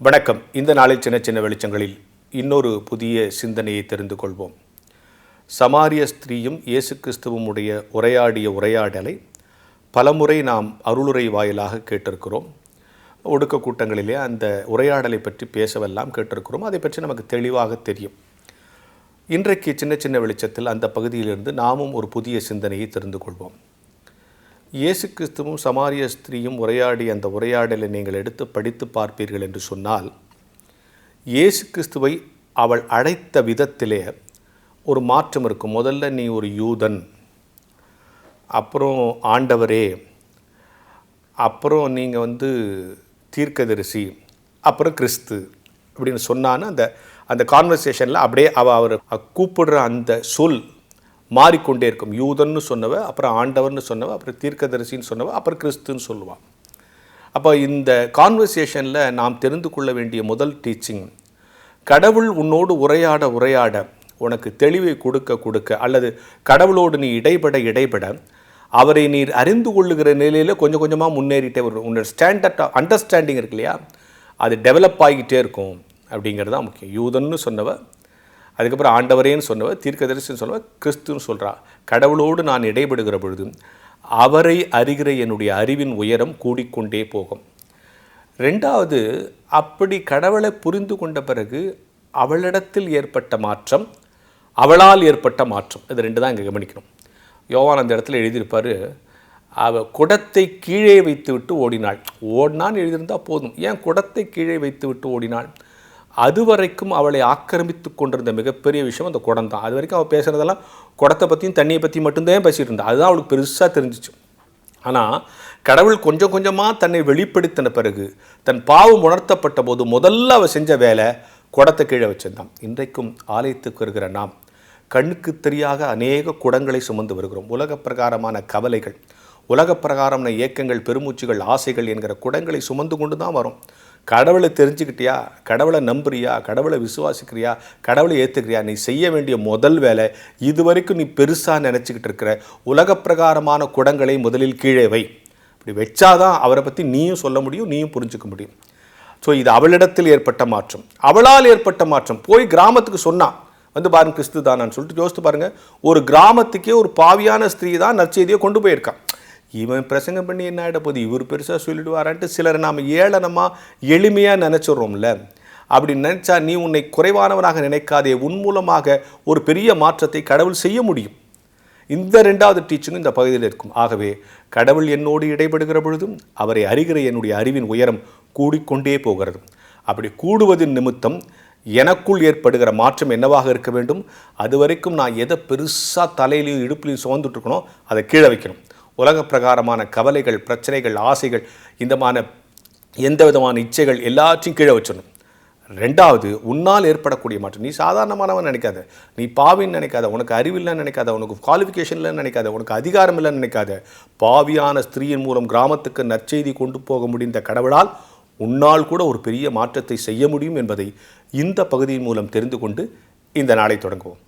வணக்கம். இந்த நாளில் சின்ன சின்ன வெளிச்சங்களில் இன்னொரு புதிய சிந்தனையை தெரிந்து கொள்வோம். சமாரிய ஸ்திரீயும் இயேசு கிறிஸ்துவும் உடைய உரையாடிய உரையாடலை பலமுறை நாம் அருளுரை வாயிலாக கேட்டிருக்கிறோம். ஒடுக்க கூட்டங்களிலே அந்த உரையாடலை பற்றி பேசவெல்லாம் கேட்டிருக்கிறோம். அதை பற்றி நமக்கு தெளிவாக தெரியும். இன்றைக்கு சின்ன சின்ன வெளிச்சத்தில் அந்த பகுதியிலிருந்து நாமும் ஒரு புதிய சிந்தனையை தெரிந்து கொள்வோம். இயேசு கிறிஸ்துவும் சமாரிய ஸ்திரீயும் உரையாடிய அந்த உரையாடலை நீங்கள் எடுத்து படித்து பார்ப்பீர்கள் என்று சொன்னால் இயேசு கிறிஸ்துவை அவள் அழைத்த விதத்திலே ஒரு மாற்றம் இருக்கும். முதல்ல நீ ஒரு யூதன் அப்புறம் ஆண்டவரே அப்புறம் நீங்கள் வந்து தீர்க்கதரிசி அப்புறம் கிறிஸ்து அப்படின்னு சொன்னான்னு அந்த அந்த கான்வர்சேஷனில் அப்படியே அவ அவர் கூப்பிடுற அந்த சொல் மாறிக்கொண்டே இருக்கும். யூதன்னு சொன்னவ அப்புறம் ஆண்டவர்னு சொன்னவ அப்புறம் தீர்க்கதரிசின்னு சொன்னவ அப்புறம் கிறிஸ்துன்னு சொல்லுவாள் அப்போ இந்த கான்வர்சேஷனில் நாம் தெரிந்து கொள்ள வேண்டிய முதல் டீச்சிங் கடவுள் உன்னோடு உரையாட உரையாட உனக்கு தெளிவை கொடுக்க கொடுக்க அல்லது கடவுளோடு நீ இடைபட இடைபட அவரை நீர் அறிந்து கொள்ளுகிற நிலையில் கொஞ்சம் கொஞ்சமாக முன்னேறிட்டே வரும் உன்னோட ஸ்டாண்டர்ட் அண்டர்ஸ்டாண்டிங் இருக்கு இல்லையா? அது டெவலப் ஆகிட்டே இருக்கும் அப்படிங்கிறது தான் முக்கியம். யூதன்னு சொன்னவ அதுக்கப்புறம் ஆண்டவரேன்னு சொன்னவர் தீர்க்கதரிசின்னு சொன்னவர் கிறிஸ்துன்னு சொல்கிறா கடவுளோடு நான் இடைபடுகிற பொழுது அவரை அறிகிற என்னுடைய அறிவின் உயரம் கூடிக்கொண்டே போகும். ரெண்டாவது அப்படி கடவுளை புரிந்து கொண்ட பிறகு அவளிடத்தில் ஏற்பட்ட மாற்றம் அவளால் ஏற்பட்ட மாற்றம். இது ரெண்டு தான் இங்கே கவனிக்கணும். யோவான் அந்த இடத்துல எழுதியிருப்பார் அவ குடத்தை கீழே வைத்து விட்டு ஓடினாள். ஓடினான்னு எழுதியிருந்தால் போதும். ஏன் குடத்தை கீழே வைத்து விட்டு ஓடினாள்? அது வரைக்கும் அவளை ஆக்கிரமித்து கொண்டிருந்த மிகப்பெரிய விஷயம் அந்த குடம் தான். அது வரைக்கும் அவள் பேசுகிறதெல்லாம் குடத்தை பற்றியும் தண்ணியை பற்றி மட்டும்தான் பேசிகிட்டு இருந்தா. அதுதான் அவளுக்கு பெருசாக தெரிஞ்சிச்சு. ஆனால் கடவுள் கொஞ்சம் கொஞ்சமாக தன்னை வெளிப்படுத்தின பிறகு தன் பாவம் உணர்த்தப்பட்ட போது முதல்ல அவள் செஞ்ச வேலை குடத்தை கீழே வச்சிருந்தான். இன்றைக்கும் ஆலயத்துக்கு வருகிற நாம் கண்ணுக்கு தெரியாத அநேக குடங்களை சுமந்து வருகிறோம். உலக பிரகாரமான கவலைகள் உலக பிரகாரமான இயக்கங்கள் பெருமூச்சுகள் ஆசைகள் என்கிற குடங்களை சுமந்து கொண்டு தான் வரும். கடவுளை தெரிஞ்சுக்கிட்டியா? கடவுளை நம்புறியா? கடவுளை விசுவாசிக்கிறியா? கடவுளை ஏற்றுக்கிறியா நீ செய்ய வேண்டிய முதல் வேலை இது வரைக்கும் நீ பெருசாக நினச்சிக்கிட்டு இருக்கிற உலக பிரகாரமான குடங்களை முதலில் கீழே வை. இப்படி வச்சாதான் அவரை பற்றி நீயும் சொல்ல முடியும் நீயும் புரிஞ்சுக்க முடியும். ஸோ இது அவளிடத்தில் ஏற்பட்ட மாற்றம். அவளால் ஏற்பட்ட மாற்றம். போய் கிராமத்துக்கு சொன்னான் வந்து பாருங்க கிறிஸ்து தானான்னு சொல்லிட்டு யோசித்து பாருங்கள் ஒரு கிராமத்துக்கே ஒரு பாவியான ஸ்திரீ தான் நற்செய்தியை கொண்டு போயிருக்கான். இவன் பிரசங்கம் பண்ணி என்ன ஆகிட போகுது? இவர் பெருசாக சொல்லிடுவாரான்ட்டு சிலரை நாம் ஏளனமாக எளிமையாக நினச்சிட்றோம்ல. அப்படி நினச்சா நீ உன்னை குறைவானவனாக நினைக்காதே உன் மூலமாக ஒரு பெரிய மாற்றத்தை கடவுள் செய்ய முடியும். இந்த ரெண்டாவது டீச்சிங்கும் இந்த பகுதியில் இருக்கும். ஆகவே கடவுள் என்னோடு இடைபடுகிற பொழுதும் அவரை அறிகிற என்னுடைய அறிவின் உயரம் கூடிக்கொண்டே போகிறது. அப்படி கூடுவதின் நிமித்தம் எனக்குள் ஏற்படுகிற மாற்றம் என்னவாக இருக்க வேண்டும்? அது வரைக்கும் நான் எதை பெருசாக தலையிலையும் இடுப்புலையும் சுமந்துட்டு இருக்கணும் அதை கீழே வைக்கணும். உலக பிரகாரமான கவலைகள் பிரச்சனைகள் ஆசைகள் இந்தமான எந்த விதமான இச்சைகள் எல்லாத்தையும் கீழே வச்சிடணும். ரெண்டாவது உன்னால் ஏற்படக்கூடிய மாற்றம் நீ சாதாரணமானவன் நினைக்காத. நீ பாவின்னு நினைக்காத. உனக்கு அறிவில்லைன்னு நினைக்காத. உனக்கு குவாலிஃபிகேஷன் இல்லைன்னு நினைக்காத. உனக்கு அதிகாரம் இல்லைன்னு நினைக்காத. பாவியான ஸ்திரீயின் மூலம் கிராமத்துக்கு நற்செய்தி கொண்டு போக முடிந்த கடவுளால் உன்னால் கூட ஒரு பெரிய மாற்றத்தை செய்ய முடியும் என்பதை இந்த பகுதியின் மூலம் தெரிந்து கொண்டு இந்த நாளை தொடங்குவோம்.